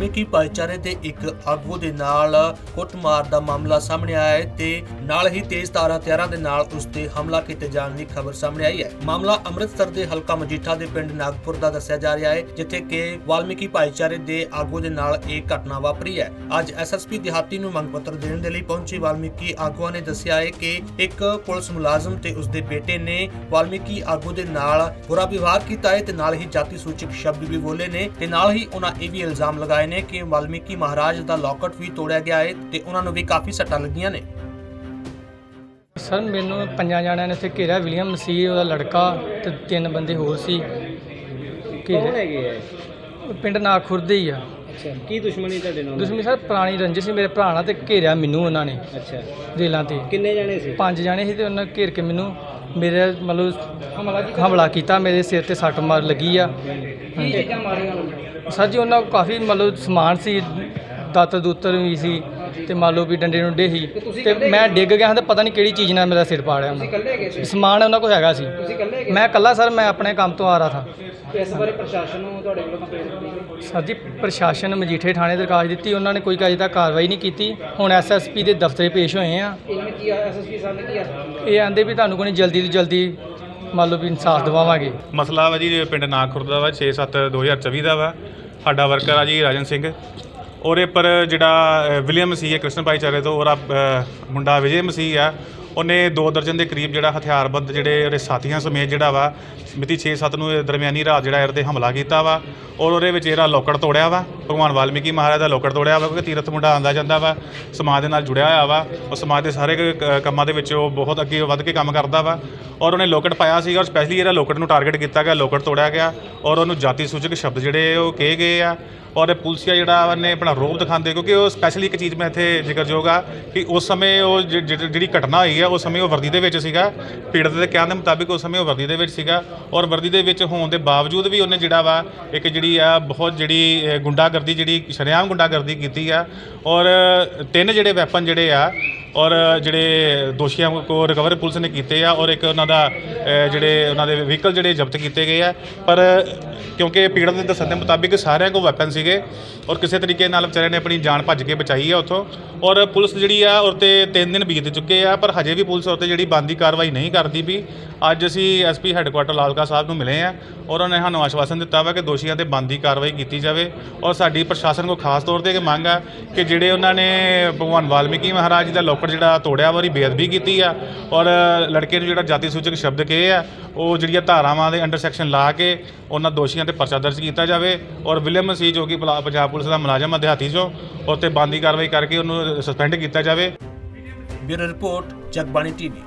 ਵਾਲਮੀਕੀ ਭਾਈਚਾਰੇ ਦੇ ਇੱਕ ਆਗੂ ਦੇ ਨਾਲ ਕੁੱਟਮਾਰ ਦਾ ਮਾਮਲਾ ਸਾਹਮਣੇ ਆਇਆ ਹੈ ਤੇ ਨਾਲ ਹੀ ਤੇਜ਼ ਤਾਰਾਂ ਹਥਿਆਰਾਂ ਦੇ ਨਾਲ ਉਸ ਤੇ ਹਮਲਾ ਕੀਤੇ ਜਾਣ ਦੀ ਖਬਰ ਸਾਹਮਣੇ ਆਈ ਹੈ। ਮਾਮਲਾ ਅੰਮ੍ਰਿਤਸਰ ਦੇ ਹਲਕਾ ਮਜੀਠਾ ਦੇ ਪਿੰਡ ਨਾਗਪੁਰ ਦਾ ਦੱਸਿਆ ਜਾ ਰਿਹਾ ਹੈ, ਜਿੱਥੇ ਕਿ ਵਾਲਮੀਕੀ ਭਾਈਚਾਰੇ ਦੇ ਆਗੂ ਦੇ ਨਾਲ ਇਹ ਘਟਨਾ ਵਾਪਰੀ ਹੈ। ਅੱਜ ਐਸਐਸਪੀ ਦਿਹਾਤੀ ਨੂੰ ਮੰਗ ਪੱਤਰ ਦੇਣ ਦੇ ਲਈ ਪਹੁੰਚੇ ਵਾਲਮੀਕੀ ਆਗੂਆਂ ਨੇ ਦੱਸਿਆ ਹੈ ਕਿ ਇੱਕ ਪੁਲਿਸ ਮੁਲਾਜ਼ਮ ਤੇ ਉਸ ਦੇ ਬੇਟੇ ਨੇ ਵਾਲਮੀਕੀ ਆਗੂ ਦੇ ਨਾਲ ਬੁਰਾ ਵਿਵਹਾਰ ਕੀਤਾ ਹੈ ਤੇ ਨਾਲ ਹੀ ਜਾਤੀ ਸੂਚਕ ਸ਼ਬਦ ਵੀ ਬੋਲੇ ਨੇ ਤੇ ਨਾਲ ਹੀ ਉਹਨਾਂ ਇਹ ਵੀ ਇਲਜ਼ਾਮ ਲਗਾਏ ਨੇ ਕਿ ਵਾਲਮੀਕੀ ਮਹਾਰਾਜ ਦਾ ਲੋਕਟ ਵੀ ਤੋੜਿਆ ਗਿਆ ਹੈ ਤੇ ਉਹਨਾਂ ਨੂੰ ਵੀ ਕਾਫੀ ਸੱਟਾਂ ਲੱਗੀਆਂ ਨੇ। ਸਰ ਮੈਨੂੰ ਪੰਜਾਂ ਜਾਣਿਆਂ ਨੇ ਇੱਥੇ ਘੇਰਿਆ ਵਿਲੀਅਮ ਸੀ ਉਹਦਾ ਲੜਕਾ ਤੇ ਤਿੰਨ ਬੰਦੇ ਹੋਰ ਸੀ। ਕੌਣ ਘੇਰੇ ਹੈਗੇ ਆ ਪਿੰਡ ਨਾਖੁਰ ਦੇ ਹੀ ਆ। ਅੱਛਾ ਕੀ ਦੁਸ਼ਮਣੀ ਤੁਹਾਡੇ ਨਾਲ? ਦੁਸ਼ਮਣੀ ਸਰ ਪੁਰਾਣੀ ਰੰਜਿਸ਼ ਸੀ ਮੇਰੇ ਭਰਾ ਨਾਲ ਤੇ ਘੇਰਿਆ ਮੈਨੂੰ ਉਹਨਾਂ ਨੇ। ਅੱਛਾ। ਰੇਲਾਂ ਤੇ। ਕਿੰਨੇ ਜਾਣੇ ਸੀ? ਪੰਜ ਜਾਣੇ ਸੀ ਤੇ ਉਹਨਾਂ ਘੇਰ ਕੇ ਮੈਨੂੰ। ਮੇਰੇ ਮਤਲਬ ਹਮਲਾ ਕੀਤਾ? ਮੇਰੇ ਸਿਰ ਤੇ ਸੱਟ ਮਾਰ ਲੱਗੀ ਆ। ਮਾਰੀਆਂ ਸਰ ਜੀ ਉਹਨਾਂ ਕੋਲ ਕਾਫੀ ਮਤਲਬ ਸਮਾਨ ਸੀ ਦਾਤਰ ਦੂਤਰ ਵੀ ਸੀ। ਤੇ ਮੰਨ ਲਓ ਵੀ ਡੰਡੇ ਡੁੰਡੇ ਸੀ। ਤੇ ਮੈਂ ਡਿੱਗ ਗਿਆ ਹਾਂ ਤੇ ਪਤਾ ਨਹੀਂ ਕਿਹੜੀ ਚੀਜ਼ ਨਾਲ ਮੇਰਾ ਸਿਰ ਪਾੜਿਆ ਉਹਨਾਂ ਸੀ? ਸਮਾਨ ਉਹਨਾਂ ਕੋਲ ਹੈਗਾ ਸੀ। ਮੈਂ ਇਕੱਲਾ ਸਰ ਮੈਂ ਆਪਣੇ ਕੰਮ ਤੋਂ ਆ ਰਹਾ ਥਾ ਇਸ ਬਾਰੇ ਪ੍ਰਸ਼ਾਸਨ ਨੂੰ ਤੁਹਾਡੇ ਵੱਲੋਂ ਕੰਪਲੇਂਟ ਦਿੱਤੀ ਸਰ ਜੀ ਪ੍ਰਸ਼ਾਸਨ ਮਜੀਠੇ ਥਾਣੇ ਦਰਖਾਸਤ ਦਿੱਤੀ। ਉਹਨਾਂ ਨੇ ਕੋਈ ਅਜੇ ਤੱਕ ਕਾਰਵਾਈ ਨਹੀਂ ਕੀਤੀ। ਹੁਣ ਐਸਐਸਪੀ ਦੇ ਦਫ਼ਤਰੇ ਪੇਸ਼ ਹੋਏ ਆ। ਇਹਨਾਂ ਨੇ ਕੀ ਐਸਐਸਪੀ ਸਾਹਿਬ ਨੇ ਕੀ ਆਖਿਆ? ਇਹ ਆਂਦੇ ਵੀ ਤੁਹਾਨੂੰ ਕੋਈ ਜਲਦੀ ਤੋਂ ਜਲਦੀ ਮੰਨ ਲਓ ਵੀ ਇਨਸਾਫ ਦਿਵਾਵਾਂਗੇ। ਮਸਲਾ ਵਾ ਜੀ ਪਿੰਡ ਨਾਗਖੁਰ ਦਾ ਵਾ 6/7 2024 ਦਾ ਵਾ। ਸਾਡਾ ਵਰਕਰ ਆ ਜੀ ਰਾਜਨ ਸਿੰਘ। ਉਹਦੇ ਪਰ ਜਿਹੜਾ ਵਿਲੀਅਮ ਮਸੀਹ ਹੈ, ਕ੍ਰਿਸ਼ਨ ਭਾਈਚਾਰੇ ਤੋਂ ਉਹਦਾ ਮੁੰਡਾ ਵਿਜੇ ਮਸੀਹ ਆ, ਉਹਨੇ ਦੋ ਦਰਜਨ ਦੇ ਕਰੀਬ ਜਿਹੜਾ ਹਥਿਆਰਬੰਦ ਜਿਹੜੇ ਉਹਦੇ ਸਾਥੀਆਂ ਸਮੇਤ ਜਿਹੜਾ ਵਾ, ਮਿਤੀ 6/7 ਨੂੰ ਦਰਮਿਆਨੀ ਰਾਤ ਜਿਹੜਾ ਇਹਦੇ ਤੇ ਹਮਲਾ ਕੀਤਾ ਵਾ, ਔਰ ਉਹਦੇ ਵਿੱਚ ਇਹਦਾ ਲੋਕੜ ਤੋੜਿਆ ਵਾ। ਭਗਵਾਨ ਵਾਲਮੀਕੀ ਮਹਾਰਾਜ ਦਾ ਲੋਕੜ ਤੋੜਿਆ ਵਾ ਕਿਉਂਕਿ ਤੀਰਥ ਮੁੰਡਾ ਆਂਦਾ ਜਾਂਦਾ ਵਾ ਸਮਾਜ ਦੇ ਨਾਲ ਜੁੜਿਆ ਹੋਇਆ ਵਾ ਉਹ ਸਮਾਜ ਦੇ ਸਾਰੇ ਕ- ਕ- ਕੰਮਾਂ ਦੇ ਵਿੱਚ ਉਹ ਬਹੁਤ ਅੱਗੇ ਵੱਧ ਕੇ ਕੰਮ ਕਰਦਾ ਵਾ ਔਰ ਉਹਨੇ ਲੋਕੜ ਪਾਇਆ ਸੀਗਾ ਔਰ ਸਪੈਸ਼ਲੀ ਇਹਦਾ ਲੋਕੜ ਨੂੰ ਟਾਰਗੇਟ ਕੀਤਾ ਗਿਆ ਲੋਕੜ ਤੋੜਿਆ ਗਿਆ ਔਰ ਉਹਨੂੰ ਜਾਤੀ ਸੂਚਕ ਸ਼ਬਦ ਜਿਹੜੇ ਉਹ ਕਹੇ ਗਏ ਆ ਔਰ ਇਹ ਪੁਲਸੀਆ ਜਿਹੜਾ ਉਹਨੇ ਆਪਣਾ ਰੋਬ ਦਿਖਾਉਂਦੇ ਕਿਉਂਕਿ ਉਹ ਸਪੈਸ਼ਲੀ ਇੱਕ ਚੀਜ਼ ਮੈਂ ਇੱਥੇ ਜ਼ਿਕਰਯੋਗ ਆ ਕਿ ਉਸ ਸਮੇਂ ਉਹ ਜਿ- ਜਿ- ਜਿਹੜੀ ਘਟਨਾ ਹੋਈ ਆ ਉਸ ਸਮੇਂ ਉਹ ਵਰਦੀ ਦੇ ਵਿੱਚ ਸੀਗਾ ਪੀੜਤ ਦੇ ਕਹਿਣ ਦੇ ਮੁਤਾਬਿਕ ਉਸ ਸਮੇਂ ਉਹ ਵਰਦੀ ਦੇ ਵਿੱਚ ਸੀਗਾ ਔਰ ਵਰਦੀ ਦੇ ਵਿੱਚ ਹੋਣ ਦੇ ਬਾਵਜੂਦ ਵੀ ਉਹਨੇ ਜਿਹੜਾ ਵਾ ਇੱਕ ਜਿਹੜੀ ਆ ਬਹੁਤ ਜਿਹੜੀ ਅ, ਗੁੰਡਾਗਰਦੀ ਜਿਹੜੀ ਸ਼ਰੇਆਮ ਗੁੰਡਾਗਰਦੀ ਕੀਤੀ ਆ ਔਰ ਤਿੰਨ ਜਿਹੜੇ ਵੈਪਨ ਜਿਹੜੇ ਆ ਔਰ ਜਿਹੜੇ ਦੋਸ਼ੀਆਂ ਕੋ ਰਿਕਵਰ ਪੁਲਿਸ ਨੇ ਕੀਤੇ ਆ ਔਰ ਇੱਕ ਉਹਨਾਂ ਦਾ ਅ, ਜਿਹੜੇ ਉਹਨਾਂ ਦੇ ਵਹੀਕਲ ਜਿਹੜੇ ਜ਼ਬਤ ਕੀਤੇ ਗਏ ਆ। ਪਰ ਕਿਉਂਕਿ ਪੀੜਤ ਦੇ ਦੱਸਣ ਦੇ ਮੁਤਾਬਿਕ ਸਾਰਿਆਂ ਕੋਲ ਵੈਪਨ ਸੀਗੇ ਔਰ ਕਿਸੇ ਤਰੀਕੇ ਨਾਲ ਵਿਚਾਰੇ ਨੇ ਆਪਣੀ ਜਾਨ ਭੱਜ ਕੇ ਬਚਾਈ ਆ ਉੱਥੋਂ। ਔਰ ਪੁਲਿਸ ਜਿਹੜੀ ਆ ਔਰ ਤੇ 3 ਦਿਨ ਬੀਤ ਚੁੱਕੇ ਆ ਪਰ ਹਜੇ ਵੀ ਪੁਲਿਸ ਉੱਤੇ ਜਿਹੜੀ ਬੰਦੀ ਕਾਰਵਾਈ ਨਹੀਂ ਕਰਦੀ ਵੀ ਅੱਜ ਅਸੀਂ ਐਸਪੀ ਹੈੱਡਕੁਆਟਰ ਲਾਲਕਾ ਸਾਹਿਬ ਨੂੰ ਮਿਲੇ ਆ ਔਰ ਉਹਨਾਂ ਨੇ ਸਾਨੂੰ ਆਸ਼ਵਾਸਨ ਦਿੱਤਾ ਵਾ ਕਿ ਦੋਸ਼ੀਆਂ ਤੇ ਬੰਦੀ ਕਾਰਵਾਈ ਕੀਤੀ ਜਾਵੇ। ਔਰ ਸਾਡੀ ਪ੍ਰਸ਼ਾਸਨ ਕੋ ਖਾਸ ਤੌਰ ਤੇ ਇਹ ਮੰਗ ਆ ਕਿ ਜਿਹੜੇ ਉਹਨਾਂ ਨੇ ਭਗਵਾਨ ਵਾਲਮੀਕੀ ਮਹਾਰਾਜ ਜੀ ਦਾ ਲੋਕ ਲੋਕੜ ਜਿਹੜਾ ਤੋੜਿਆ ਵਾਰੀ ਬੇਅਦਬੀ ਕੀਤੀ ਆ। ਔਰ ਲੜਕੇ ਨੂੰ ਜਿਹੜਾ ਜਾਤੀ ਸੂਚਕ ਸ਼ਬਦ ਕਹੇ ਆ, ਉਹ ਜਿਹੜੀਆਂ ਧਾਰਾਵਾਂ ਦੇ ਅੰਡਰ ਸੈਕਸ਼ਨ ਲਾ ਕੇ ਉਹਨਾਂ ਦੋਸ਼ੀਆਂ ਤੇ ਪਰਚਾ ਦਰਜ ਕੀਤਾ ਜਾਵੇ। ਔਰ ਵਿਲੀਅਮ ਸੀ ਜੋ ਕਿ ਪਲਾ- ਪੰਜਾਬ ਪੁਲਿਸ ਦਾ ਮੁਲਾਜ਼ਮ ਆ ਦਿਹਾਤੀ ਚੋਂ ਉਹ ਤੇ ਬੰਦੀ ਕਾਰਵਾਈ ਕਰਕੇ ਉਹਨੂੰ ਸਸਪੈਂਡ ਕੀਤਾ ਜਾਵੇ। Bureau report, Jagbani TV.